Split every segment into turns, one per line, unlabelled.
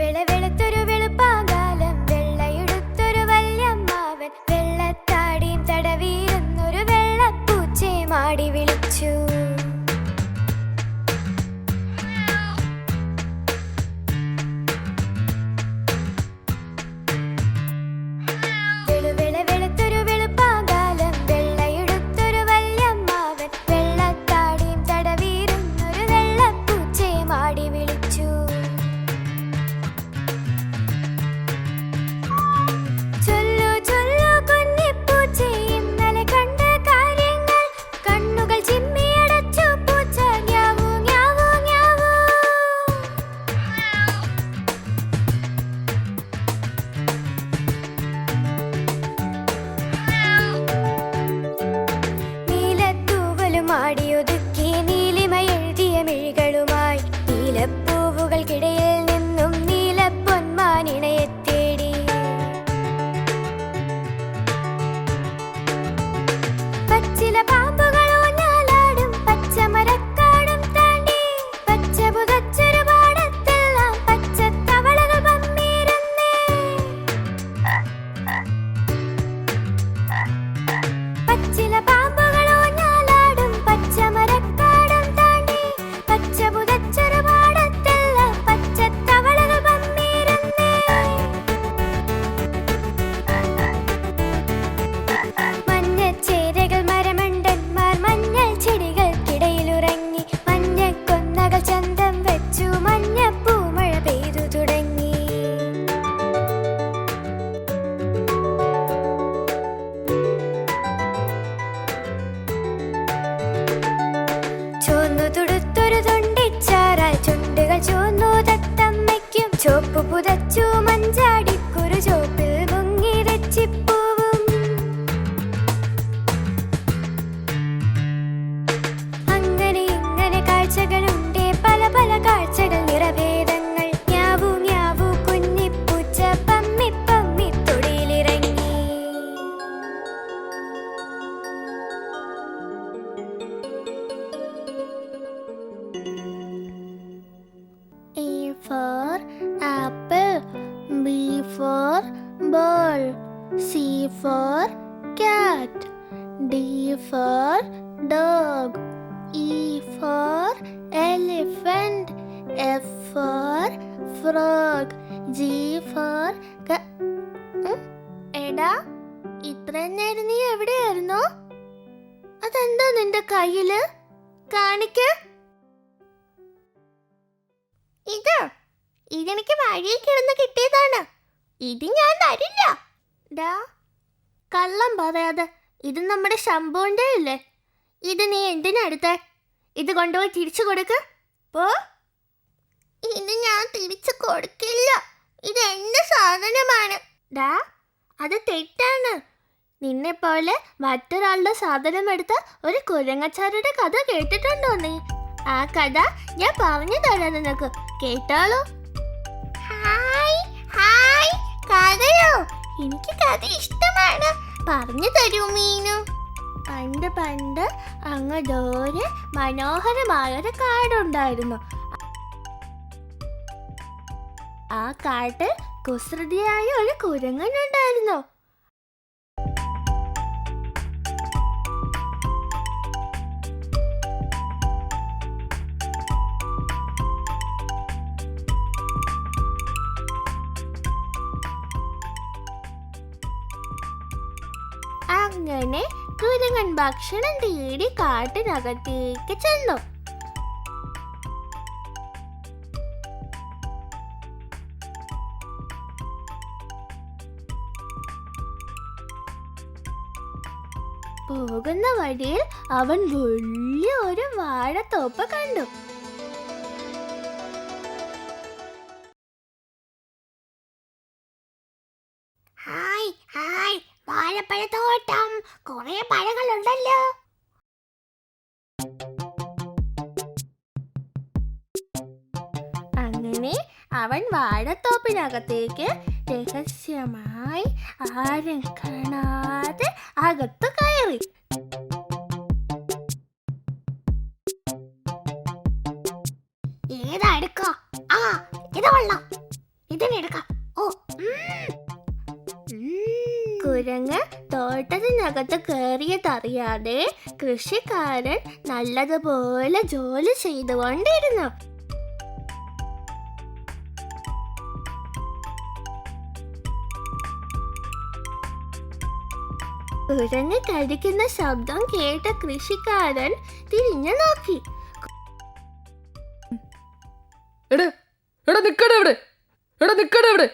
வேளை வேளை ചോപ്പ് പുതച്ചു Manjadikuru ചോപ്പിൽ
frog, G for എടാ ഇത്രയും നേരം നീ എവിടെയായിരുന്നു? അതെന്താ നിന്റെ കയ്യിൽ? കാണിക്ക. ഇത് ഇതെനിക്ക് വഴിയിൽ കിടന്ന് കിട്ടിയതാണ്. ഇത് ഞാൻ തരില്ല. കള്ളം പറയാതെ ഇത് നമ്മുടെ ശംഭുവിന്റെ അല്ലേ ഇത് നീ എന്തിനെടുത്ത ഇത് കൊണ്ടുപോയി തിരിച്ചു കൊടുക്ക്. പോ. ഇത് ഞാൻ തിരിച്ചു കൊടുക്കില്ല. ഇത് എന്റെ സാധനമാണ്. ഡാ അത് തെറ്റാണ്. നിന്നെ പോലെ മറ്റൊരാളുടെ സാധനം എടുത്ത ഒരു കുരങ്ങച്ചാരുടെ കഥ കേട്ടിട്ടുണ്ടോ നീ? ആ കഥ ഞാൻ പറഞ്ഞു തരാം നിനക്ക്. കേട്ടാലോ? ഹായ് ഹായ് കഥയോ? എനിക്ക് കഥ ഇഷ്ടമാണ്. പറഞ്ഞു തരൂ മീനു. പണ്ട് പണ്ട് അങ്ങ് ദൂരെ മനോഹരമായൊരു കാടുണ്ടായിരുന്നു. ആ കാട്ടിൽ കുസൃതിയായ ഒരു കുരങ്ങനുണ്ടായിരുന്നു. അങ്ങനെ കുരങ്ങൻ ഭക്ഷണം തേടി കാട്ടിനകത്തേക്ക് ചെന്നു. പോകുന്ന വഴിയിൽ അവൻ വലിയ ഒരു വാഴത്തോപ്പ് കണ്ടു. Hi hi. വാഴപ്പഴത്തോട്ടം. കുറെ പഴങ്ങളുണ്ടല്ലോ. അങ്ങനെ അവൻ വാഴത്തോപ്പിനകത്തേക്ക് രഹസ്യമായി ആരും കാണാതെ അകത്ത് കയറി. ഏതാ എടുക്ക? ആ ഇത് കൊള്ളാം. ഇതിനെ എടുക്കാം. ഓ കുരങ്ങ് തോട്ടത്തിനകത്ത് കയറിയതറിയാതെ കൃഷിക്കാരൻ നല്ലതുപോലെ ജോലി ചെയ്തുകൊണ്ടിരുന്നു. കുരങ്ങ് കഴിക്കുന്ന ശബ്ദം കേട്ട കൃഷിക്കാരൻ തിരിഞ്ഞു നോക്കി.
എടാ എടാ നിക്കടാ ഇവിടെ എടാ നിക്കടാ ഇവിടെ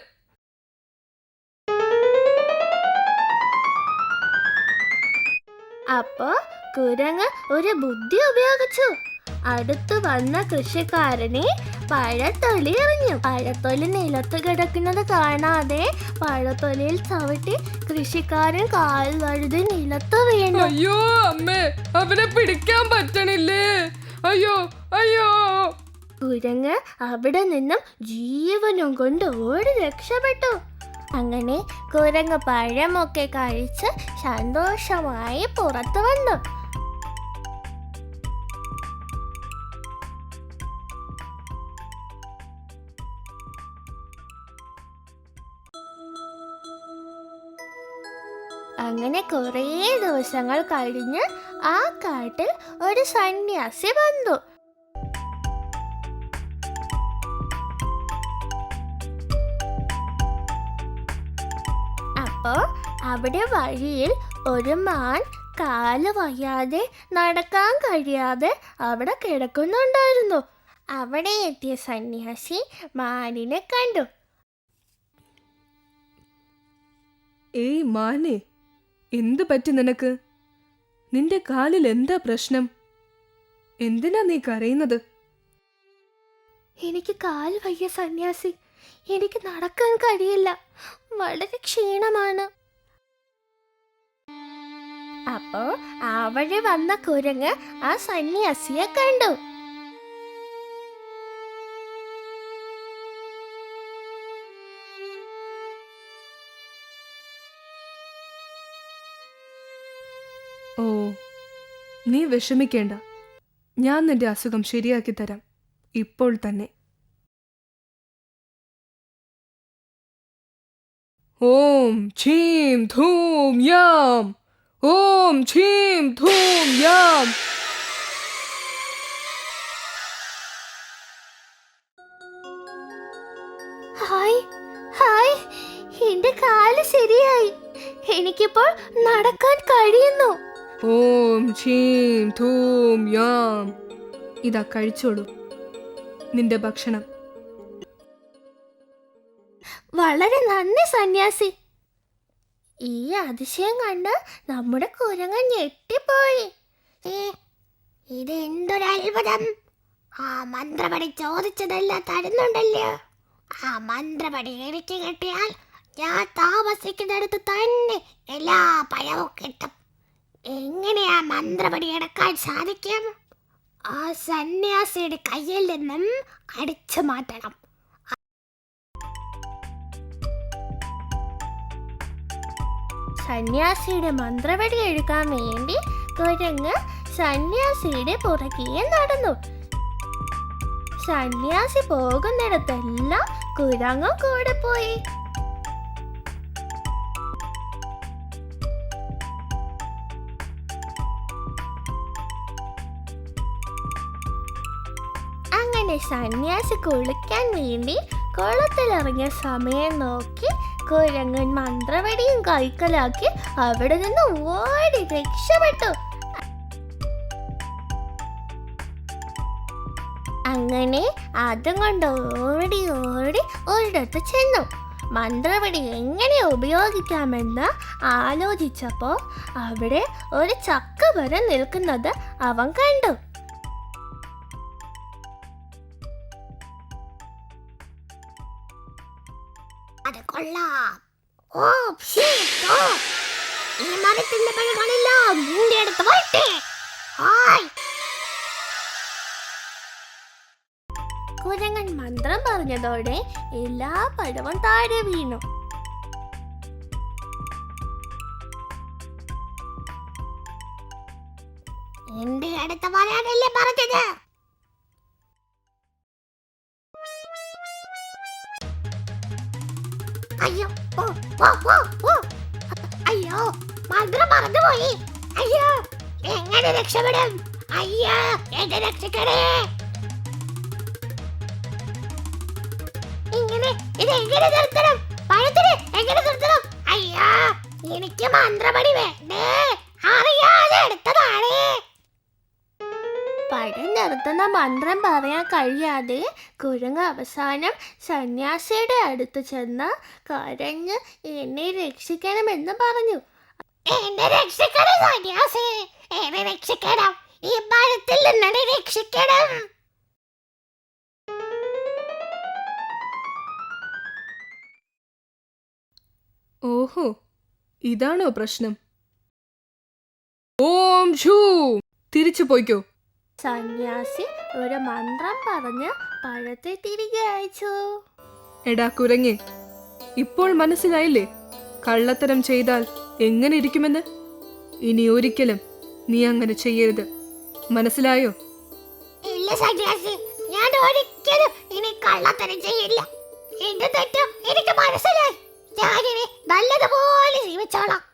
അപ്പോ കുരങ്ങ് ഒരു ബുദ്ധി ഉപയോഗിച്ചു. അടുത്തു വന്ന കൃഷിക്കാരനെ പഴത്തൊലി എറിഞ്ഞു. പഴത്തൊലി നിലത്ത് കിടക്കുന്നത് കാണാതെ പഴത്തൊലിയിൽ ചവിട്ടി കൃഷിക്കാരൻ കാൽ വഴുതി നിലത്ത് വീണു.
അയ്യോ അമ്മേ അവനെ പിടിക്കാൻ പറ്റണില്ലേ? അയ്യോ അയ്യോ.
കുരങ്ങ് അവിടെ നിന്നും ജീവനും കൊണ്ട് ഓടി രക്ഷപ്പെട്ടു. അങ്ങനെ കുരങ്ങ് പഴമൊക്കെ കഴിച്ച് സന്തോഷമായി പുറത്തു വന്നു. അങ്ങനെ കുറേ ദിവസങ്ങൾ കഴിഞ്ഞ് ആ കാട്ടിൽ ഒരു സന്യാസി വന്നു. അവിടെ വഴിയിൽ ഒരു മാൻ കാൽ വയ്യാതെ നടക്കാൻ കഴിയാതെ അവിടെ കിടക്കുന്നുണ്ടായിരുന്നു. അവിടെ എത്തിയ സന്യാസി മാനിനെ കണ്ടു.
ഏയ് മാനെ എന്ത് പറ്റി നിനക്ക്? നിന്റെ കാലിൽ എന്താ പ്രശ്നം? എന്തിനാ നീ കരയുന്നത്?
എനിക്ക് കാൽ വയ്യ സന്യാസി. എനിക്ക് നടക്കാൻ കഴിയില്ല. വളരെ ക്ഷീണമാണ്. അപ്പോ ആ വഴി വന്ന കുരങ്ങ് ആ സന്യാസിയെ കണ്ടു.
ഓ നീ വിഷമിക്കേണ്ട. ഞാൻ നിന്റെ അസുഖം ശരിയാക്കി തരാം. ഇപ്പോൾ തന്നെ. ഓം ഛീം ധൂം യാം. ഓം ഛീം ധൂം യാം
ഹായ് ഹായ് എന്റെ കാൽ ശരിയായി. എനിക്കിപ്പോൾ നടക്കാൻ കഴിയുന്നു.
ഓം ഛീം ധൂം യാം ഇതാ കഴിച്ചോളൂ. നിന്റെ ഭക്ഷണം.
വളരെ നന്ദി സന്യാസി. ഈ അതിശയം കണ്ട് നമ്മുടെ കുരങ്ങൻ ഞെട്ടിപ്പോയി. ഇത് എന്തൊരു അത്ഭുതം ആ മന്ത്രപടി ചോദിച്ചതെല്ലാം തരുന്നുണ്ടല്ലോ. ആ മന്ത്രപടി എനിക്ക് കിട്ടിയാൽ ഞാൻ താമസിക്കുന്നിടത്ത് തന്നെ എല്ലാ പഴവും കിട്ടും. എങ്ങനെയാ മന്ത്രപടി എടുക്കാൻ സാധിക്കും? ആ സന്യാസിയുടെ കയ്യിൽ നിന്നും അടിച്ചു മാറ്റണം. സന്യാസിയുടെ മന്ത്രവടി എടുക്കാൻ വേണ്ടി കുരങ്ങ് സന്യാസിയുടെ പുറകെ നടന്നു. സന്യാസി പോകുന്നിടത്തെല്ലാം കുരങ്ങും കൂടെ പോയി. അങ്ങനെ സന്യാസി കുളിക്കാൻ വേണ്ടി കുളത്തിലിറങ്ങിയ സമയം നോക്കി കുരങ്ങൻ മന്ത്രവടിയും കൈക്കലാക്കി അവിടെ നിന്ന് ഓടി രക്ഷപ്പെട്ടു. അങ്ങനെ അതും കൊണ്ട് ഓടി ഓടി ഒരിടത്ത് ചെന്നു. മന്ത്രവടി എങ്ങനെ ഉപയോഗിക്കാമെന്ന് ആലോചിച്ചപ്പോൾ അവിടെ ഒരു ചക്ക വരെ നിൽക്കുന്നത് അവൻ കണ്ടു. കൊള്ളാം ഓ ഷീ, ഓ. ഈ മരത്തിന്റെ പഴങ്ങളെല്ലാം നിന്റെ അടുത്ത് വരട്ടെ. ഹായ്. കുരങ്ങൻ മന്ത്രം പറഞ്ഞതോടെ എല്ലാ പഴവും താഴെ വീണു. എന്റെ അടുത്ത വരാനല്ലേ പറഞ്ഞത്? അയ്യോ ഓ ഓ ഓ ഓ. അയ്യോ
മന്ത്രം മറന്നുപോയി. അയ്യോ എങ്ങനെ രക്ഷപ്പെടും? അയ്യോ എന്നെ രക്ഷിക്കണേ. ഇങ്ങനെ ഇത് എങ്ങനെ നിർത്തണം? മന്ത്രം പറയാൻ കഴിയാതെ കുരങ്ങ് അവസാനം സന്യാസിയുടെ അടുത്ത് ചെന്ന് കരഞ്ഞ് എന്നെ രക്ഷിക്കണമെന്ന് പറഞ്ഞു. എന്നെ രക്ഷിക്കണം സന്യാസി എന്നെ രക്ഷിക്കണം. ഈ മരത്തിൽ നിന്നെ രക്ഷിക്കണം.
ഓഹോ ഇതാണോ പ്രശ്നം? ഓം ഷൂ തിരിച്ചു പോയിക്കോ.
സന്യാസി ഒരു മന്ത്രം പറഞ്ഞ് പഴത്തെ തിരികെ അയച്ചു.
എടാ കുരങ്ങി ഇപ്പോൾ മനസ്സിലായില്ലേ? കള്ളത്തരം ചെയ്താൽ എങ്ങനെ ഇരിക്കുമെന്ന്? ഇനി ഒരിക്കലും നീ അങ്ങനെ ചെയ്യരുത്. മനസ്സിലായോ?
ഇല്ല സന്യാസി ഞാൻ ഒരിക്കലും ഇനി കള്ളത്തരം ചെയ്യില്ല. എന്റെ തെറ്റ് എനിക്ക് മനസ്സിലായി. ഞാനിനി നല്ലതുപോലെ ജീവിച്ചോളാം.